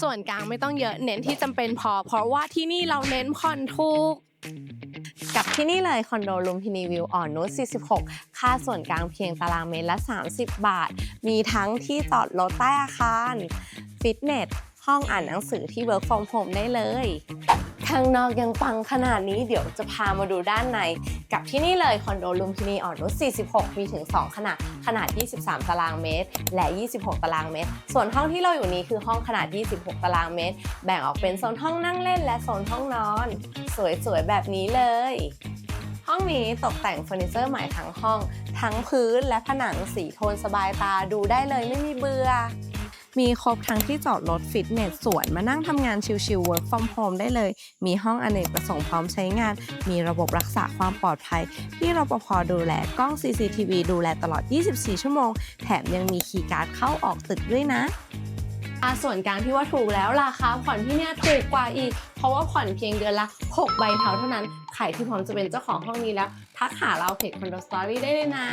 ส่วนกลางไม่ต้องเยอะเน้นที่จำเป็นพอ เพราะว่าที่นี่เราเน้นผ่อนถูก กับที่นี่เลยคอนโดลุมพินีวิวอ่อนนุช46 ค่าส่วนกลางเพียงตารางเมตรละ 30 บาท มีทั้งที่จอดรถใต้อาคาร ฟิตเนส ห้องอ่านหนังสือที่ Work from Home ได้เลย ข้างนอกยังปังขนาดนี้เดี๋ยวจะพามาดูด้านใน กับที่นี่เลยคอนโดลุมพินีอ่อนนุช46 มีถึง 2 ขนาด ขนาด 23 ตารางเมตร และ 26 ตารางเมตร ส่วนห้องที่เราอยู่นี้คือห้องขนาด 26 ตารางเมตร แบ่งออกเป็นโซนห้องนั่งเล่นและโซนห้องนอน สวยๆ แบบนี้เลย ห้องนี้ตกแต่งเฟอร์นิเจอร์ใหม่ทั้งห้อง ทั้งพื้นและผนังสีโทนสบายตาดูได้เลยไม่มีเบื่อ มีครบทั้งที่จอดรถฟิตเนสสวน มานั่งทำงานชิลๆ work from home ได้เลย มีห้องอเนกประสงค์พร้อมใช้งาน มีระบบรักษาความปลอดภัย ที่รปภดูแลกล้อง CCTV ดูแลตลอด 24 ชั่วโมง แถมยังมีคีย์การ์ดเข้าออกตึกด้วยนะอาส่วนกลางที่ว่าถูกแล้วราคาผ่อนที่เนี่ยถูกกว่าอีก เพราะว่าผ่อนเพียงเดือนละ 6 ใบเท่าเท่านั้น ใครที่พร้อมจะเป็นเจ้าของห้องนี้แล้ว ทักหาเราเพจคอนโดสตอรี่ได้เลยนะ